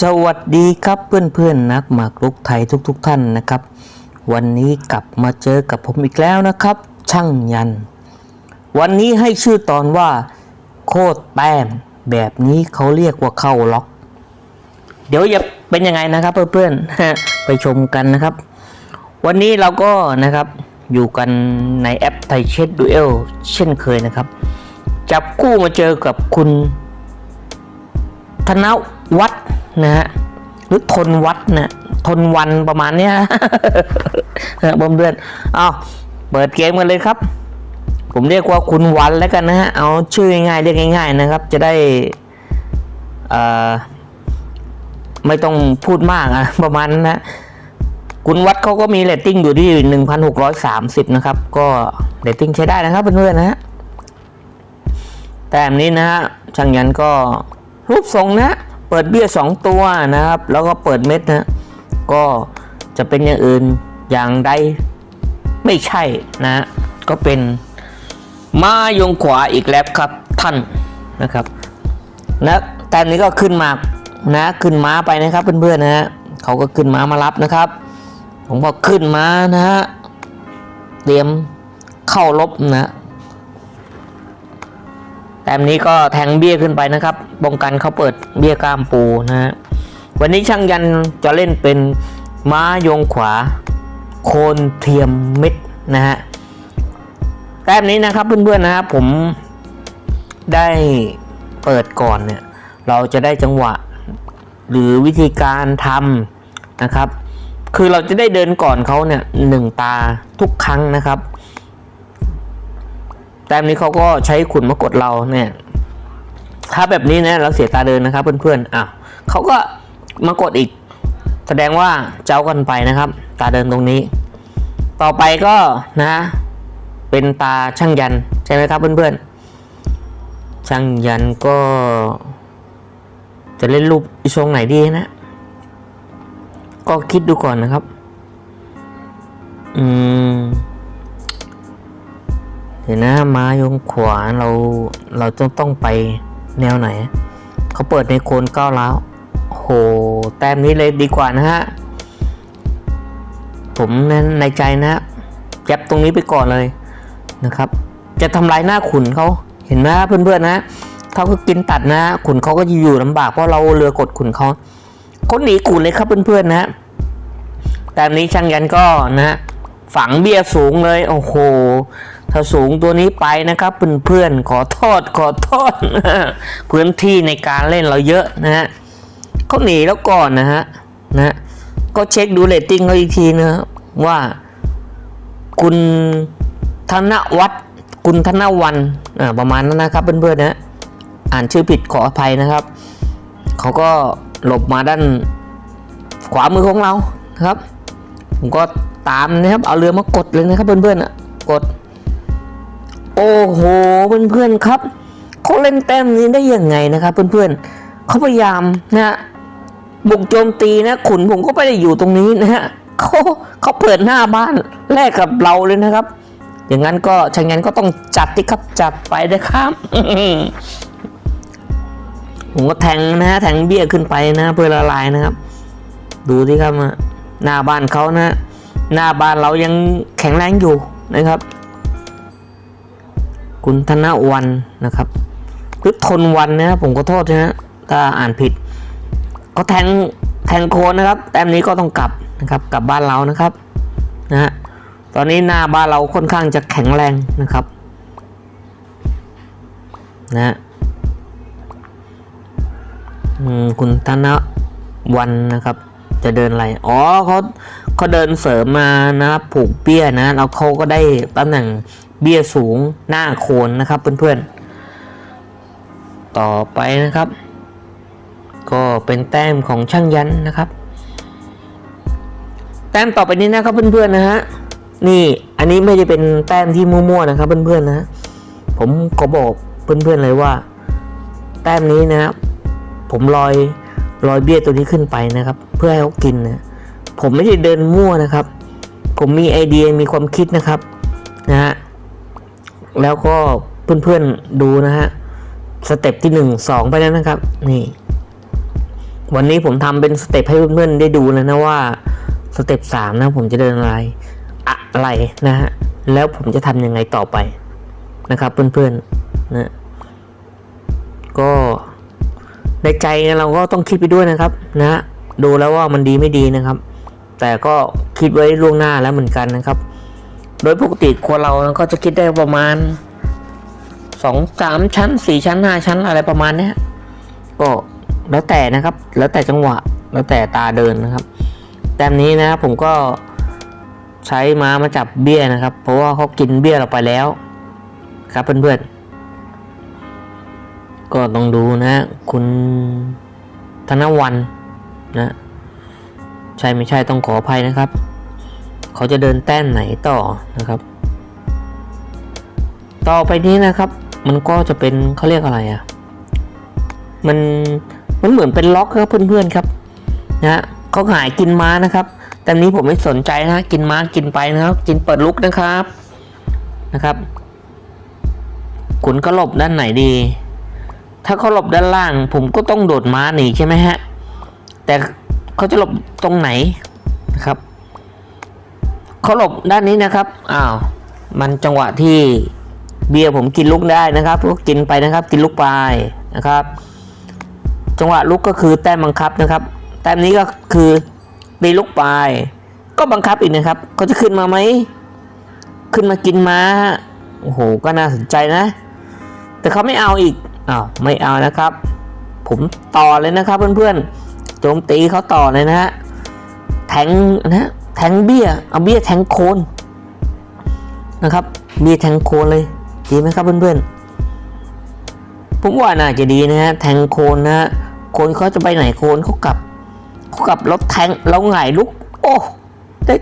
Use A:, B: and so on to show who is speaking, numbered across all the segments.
A: สวัสดีครับเพื่อนๆนักหมากรุกไทยทุกๆ ท่านนะครับ วันนี้กลับมาเจอกับผมอีกแล้วนะครับ ช่างยัน วันนี้ให้ชื่อตอนว่า โคตรแต้มแบบนี้เขาเรียกว่าเข้าล็อก เดี๋ยวจะเป็นยังไงนะครับเพื่อนๆไปชมกันนะครับ วันนี้เราก็นะครับอยู่กันในแอปไทยเชดดูเอลเช่นเคยนะครับ จับคู่มาเจอกับคุณ ธนวัฒน์ นะฮะหรือทนวัฒน์นะทนวันประมาณเนี้ยนะบอมเดือนเอาเปิดเกมกันเลยครับ ผมเรียกว่าคุณวันแล้วกันนะฮะเอาชื่อง่ายๆเรียกง่าย ๆนะครับ จะได้อ่อไม่ต้องพูดมากอะประมาณนั้นะ คุณวัดเขาก็มีเรตติ้งอยู่ที่ 1,630 นะครับ ก็เรตติ้งใช้ได้นะครับเพื่อนๆนะฮะแต่อันนี้นะฮะช่างยันก็รูปทรงนะ เปิดเบี้ยสองตัวนะครับ แล้วก็เปิดเม็ดนะก็จะเป็นอย่างอื่นอย่างใดไม่ใช่นะ ก็เป็นม้ายงขวาอีกแล้วครับท่านนะครับนะแต่อันนี้ก็ขึ้นมานะขึ้นม้าไปนะครับเพื่อนๆนะฮะเขาก็ขึ้นม้ามารับนะครับ ผมก็ขึ้นม้านะฮะเตรียมเข้ารบนะ แต้มนี้ก็แทงเบี้ยขึ้นไปนะครับป้องกันเขาเปิดเบี้ยกล้ามปูนะฮะวันนี้ช่างยันจะเล่นเป็นม้ายงขวา โคนเทียมเม็ดนะฮะแต้มนี้นะครับเพื่อนๆนะครับผมได้เปิดก่อนเนี่ยเราจะได้จังหวะ หรือวิธีการทำนะครับ คือเราจะได้เดินก่อนเขาเนี่ยหนึ่งตาทุกครั้งนะครับ แต้มนี้เขาก็ใช้ขุนมากดเราเนี่ยถ้าแบบนี้นะเราเสียตาเดินนะครับเพื่อนๆอ้าวเขาก็มากดอีก แสดงว่าเจ้ากันไปนะครับ ตาเดินตรงนี้ ต่อไปก็นะ เป็นตาช่างยันใช่ไหมครับเพื่อนๆช่างยันก็ จะเล่นรูปอีทรงไหนดีนะ ก็คิดดูก่อนนะครับ อืม เดี๋ยวนะม้ายงขวาเราเราต้องต้องไปแนวไหน เขาเปิดในโคนเก้าแล้วโหแต้มนี้เลยดีกว่านะฮะ ผมนั้นในใจนะยับตรงนี้ไปก่อนเลยนะครับ จะทำลายหน้าขุนเขาเห็นไหมเพื่อนๆนะเขาก็กินตัดนะ ขุนเขาก็อยู่ลำบากเพราะเราเรือกดขุนเขาเขาหนีขุนเลยครับเพื่อนๆนะแต้มนี้ช่างยันก็นะ ฝังเบี้ยสูงเลย โอ้โห ถ้าสูงตัวนี้ไปนะครับเพื่อนๆขอโทษขอโทษพื้นที่ในการเล่นเราเยอะนะฮะเขาหนีแล้วก่อนนะฮะนะก็เช็คดูเรตติ้งเขาอีกทีนะว่า คุณธนวัฒน์คุณธนวันอ่าประมาณนั้นนะครับเพื่อนๆนะอ่านชื่อผิดขออภัยนะครับเขาก็หลบมาด้านขวามือของเราครับ ผมก็ตามนะครับเอาเรือมากดเลยนะครับเพื่อนๆอะกด โอ้โหเพื่อนๆครับเขาเล่นแต้มนี้ได้ยังไงนะครับเพื่อนๆเขาพยายามนะ บุกโจมตีนะ ขุนผมก็ไม่ได้อยู่ตรงนี้นะฮะเขาเขาเปิดหน้าบ้านแลกกับเราเลยนะครับ อย่างนั้นก็ช่างงั้นก็ต้องจัดที่ครับจัดไปนะครับผมก็แทงนะฮะแทงเบี้ยขึ้นไปนะเพื่อละลายนะครับ ดูที่ครับหน้าบ้านเขานะ หน้าบ้านเรายังแข็งแรงอยู่นะครับ คุณธนวันนะครับหรือทนวันนะผมก็โทษนะถ้าอ่านผิดก็แทงแทงโคนนะครับแต้มนี้ก็ต้องกลับนะครับกลับบ้านเรานะครับนะฮะตอนนี้หน้าบ้านเราค่อนข้างจะแข็งแรงนะครับนะคุณธนวันนะครับ จะเดินอะไรอ๋อเขา เขาเดินเสริมมานะผูกเบี้ยนะ แล้วเขาก็ได้ตำแหน่งเบี้ยสูงหน้าโคนนะครับเพื่อนๆ ต่อไปนะครับ ก็เป็นแต้มของช่างยันนะครับ แต้มต่อไปนี้นะครับเพื่อนๆนะฮะนี่อันนี้ไม่ได้เป็นแต้มที่มั่วๆนะครับ เพื่อนๆนะ ผมขอบอกเพื่อนๆเลยว่า แต้มนี้นะครับผมลอยลอยเบี้ยตัวนี้ขึ้นไปนะครับ เพื่อให้เขากินนะ ผมไม่ได้เดินมั่วนะครับ ผมมีไอเดียมีความคิดนะครับนะฮะแล้วก็เพื่อนๆดูนะฮะสเต็ปที่หนึ่งสองไปแล้วนะครับ นี่ วันนี้ผมทำเป็นสเต็ปให้เพื่อนๆได้ดูแล้วนะว่าสเต็ปสามนะผมจะเดินอะไรอะไรนะฮะแล้วผมจะทำยังไงต่อไปนะครับ เพื่อนๆนะก็ในใจเราก็ต้องคิดไปด้วยนะครับ นะฮะดูแล้วว่ามันดีไม่ดีนะครับ แต่ก็คิดไว้ล่วงหน้าแล้วเหมือนกันนะครับ โดยปกติคนเราก็จะคิดได้ประมาณสองสามชั้นสี่ชั้นห้าชั้นอะไรประมาณนี้ก็แล้วแต่นะครับ แล้วแต่จังหวะ แล้วแต่ตาเดินนะครับ แต้มนี้นะผมก็ใช้ม้ามาจับเบี้ยนะครับ เพราะว่าเขากินเบี้ยเราไปแล้ว ครับเพื่อนๆก็ต้องดูนะ คุณธนวันนะ ใช่ไม่ใช่ต้องขออภัยนะครับ เขาจะเดินแต้มไหนต่อนะครับ ต่อไปนี้นะครับ มันก็จะเป็นเขาเรียกอะไรอะ่ะ มันมันเหมือนเป็นล็อกครับเพื่อนๆครับนะฮะเขาหายกินม้านะครับ แต่นี้ผมไม่สนใจนะกินม้ากินไปนะครับ กินเปิดลุกนะครับนะครับขุนเขาหลบด้านไหนดี ถ้าเขาหลบด้านล่าง ผมก็ต้องโดดม้าหนีใช่ไหมฮะ แต่ เขาจะหลบตรงไหนนะครับเขาหลบด้านนี้นะครับอ้าวมันจังหวะที่เบียร์ผมกินลุกได้นะครับก็กินไปนะครับ กินลุกไปนะครับ จังหวะลุกก็คือแต้มบังคับนะครับ แต้มนี้ก็คือตีลุกไปก็บังคับอีกนะครับเขาจะขึ้นมาไหมขึ้นมากินม้าโอ้โหก็น่าสนใจนะ แต่เขาไม่เอาอีกอ้าวไม่เอานะครับ ผมต่อเลยนะครับเพื่อนๆ โจมตีเขาต่อเลยนะฮะ แทงนะฮะแทงเบี้ย เอาเบี้ยแทงโคนนะครับ เบี้ยแทงโคนเลย ดีไหมครับเพื่อนๆ ผมว่าน่าจะดีนะฮะ แทงโคนนะฮะ โคนเขาจะไปไหนโคนเขากลับเขากลับรถแทงแล้วหงายลุก โอ้ ได้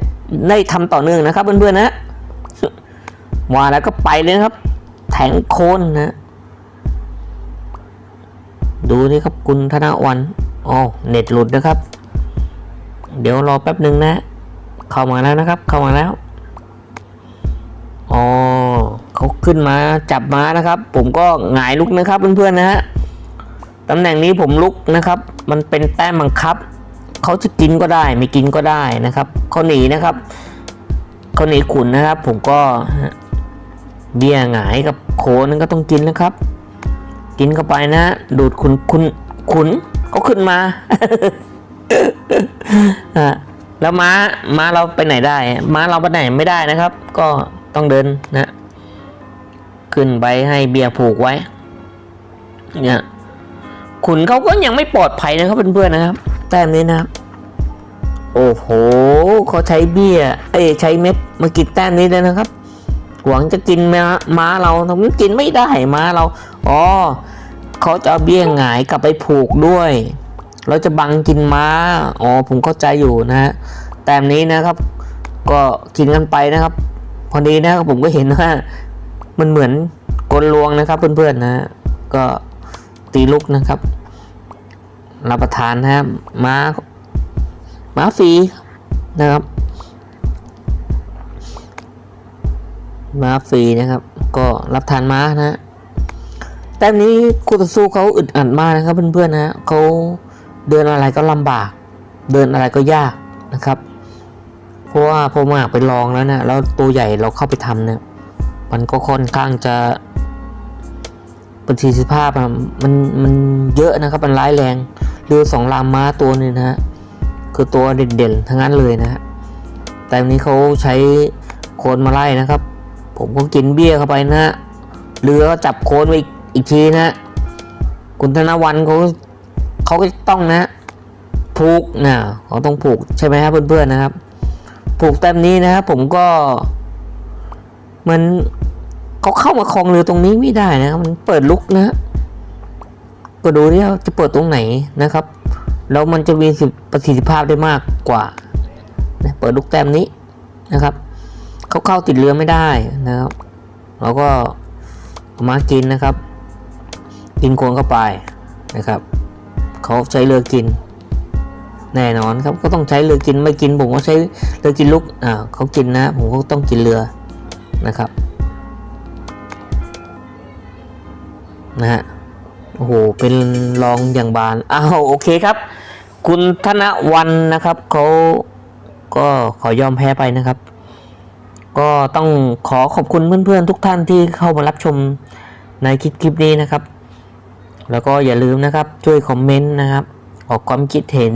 A: ได้ทำต่อเนื่องนะครับเพื่อนๆนะว่าแล้วก็ไปเลยนะครับ แทงโคนนะดูนี่ครับคุณธนวัน อ๋อเน็ตหลุดนะครับ เดี๋ยวรอแป๊บหนึ่งนะ เข้ามาแล้วนะครับ เข้ามาแล้วอ๋อเขาขึ้นมาจับม้านะครับ ผมก็หงายลุกนะครับเพื่อนๆนะฮะตำแหน่งนี้ผมลุกนะครับ มันเป็นแต้มบังคับเขาจะกินก็ได้ไม่กินก็ได้นะครับเขาหนีนะครับเขาหนีขุนนะครับ ผมก็เบี้ยหงายกับโคนนั้นก็ต้องกินนะครับ กินเข้าไปนะ ดูดขุนขุนขุน เขาขึ้นมาอะแล้วม้าม้าเราไปไหนได้ ม้าเราไปไหนไม่ได้นะครับ ก็ต้องเดินนะ ขึ้นไปให้เบียร์ผูกไว้ เนี่ยขุนเขาก็ยังไม่ปลอดภัยนะครับเพื่อนๆนะครับ แต้มนี้นะครับ โอ้โหเขาใช้เบี้ย เอ้ใช้เม็ดมากินแต้มนี้เลยนะครับ หวังจะกินม้าม้าเราทำไมกินไม่ได้ม้าเรา อ๋อ เขาจะเอาเบี้ยหงายกลับไปผูกด้วยเราจะบังกินม้า อ๋อ ผมเข้าใจอยู่นะฮะ แต้มนี้นะครับ ก็กินกันไปนะครับ พอดีนะครับผมก็เห็นว่า มันเหมือนกลลวงนะครับเพื่อนๆนะ ก็ตีลุกนะครับ รับประทานนะฮะม้า ม้าฟรีนะครับ ม้าฟรีนะครับ ก็รับทานม้านะฮะ แต้มนี้คูตาซูเขาอึดอัดมากนะครับเพื่อนๆนะฮะเขาเดินอะไรก็ลำบาก เดินอะไรก็ยากนะครับ เพราะว่าพอมาไปลองแล้วนะแล้วตัวใหญ่เราเข้าไปทำเนี่ยมันก็ค่อนข้างจะประสิทธิภาพมันมันเยอะนะครับมันร้ายแรงเรือสองลำม้าตัวนึงนะฮะคือตัวเด่นๆทั้งนั้นเลยนะฮะแต่อันนี้เขาใช้โคนมาไล่นะครับ ผมก็กินเบี้ยเข้าไปนะฮะเรือก็จับโคนไปอีก อีกทีนะคุณธนวันเขาเขาก็ต้องนะผูกนะเขาต้องผูกใช่ไหมครับเพื่อนๆนะครับ ผูกแต้มนี้นะครับผมก็เหมันเขาเข้ามาคลองเรือตรงนี้ไม่ได้นะครับมันเปิดลุกนะก็ดูที่จะเปิดตรงไหนนะครับแล้วมันจะมีประสิทธิภาพได้มากกว่านะเปิดลุกแต้มนี้นะครับเขาเข้าติดเรือไม่ได้นะครับ เราก็มากินนะครับ กินโคนเข้าไปนะครับเขาใช้เรือกิน แน่นอนครับก็ต้องใช้เรือกินไม่กินผมก็ใช้เรือกินลุกอ่าเขากินนะผมก็ต้องกินเรือนะครับนะฮะโอ้โหเป็นรองอย่างบานอ้าวโอเคครับ คุณธนวันนะครับเขาก็ขอยอมแพ้ไปนะครับ ก็ต้องขอขอบคุณเพื่อนๆทุกท่านที่เข้ามารับชมในคลิปคลิปนี้นะครับ แล้วก็อย่าลืมนะครับช่วยคอมเมนต์นะครับ ออกความคิดเห็น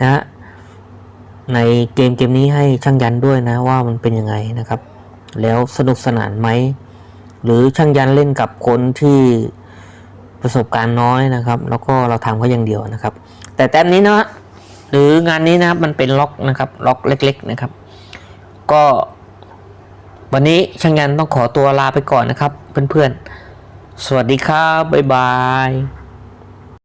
A: นะฮะในเกมเกมนี้ให้ช่างยันด้วยนะว่ามันเป็นยังไงนะครับ แล้วสนุกสนานไหม หรือช่างยันเล่นกับคนที่ประสบการณ์น้อยนะครับ แล้วก็เราทำเขาอย่างเดียวนะครับ แต่แต้มนี้นะหรืองานนี้นะครับมันเป็นล็อกนะครับล็อกเล็ก ๆนะครับ ก็วันนี้ช่างยันต้องขอตัวลาไปก่อนนะครับ เพื่อนๆ สวัสดีครับ บ๊ายบาย